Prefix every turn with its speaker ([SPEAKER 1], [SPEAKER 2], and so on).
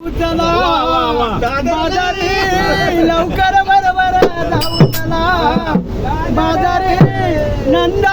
[SPEAKER 1] चला. लवकर बरोबर जाऊ चला. बाजारी नंदा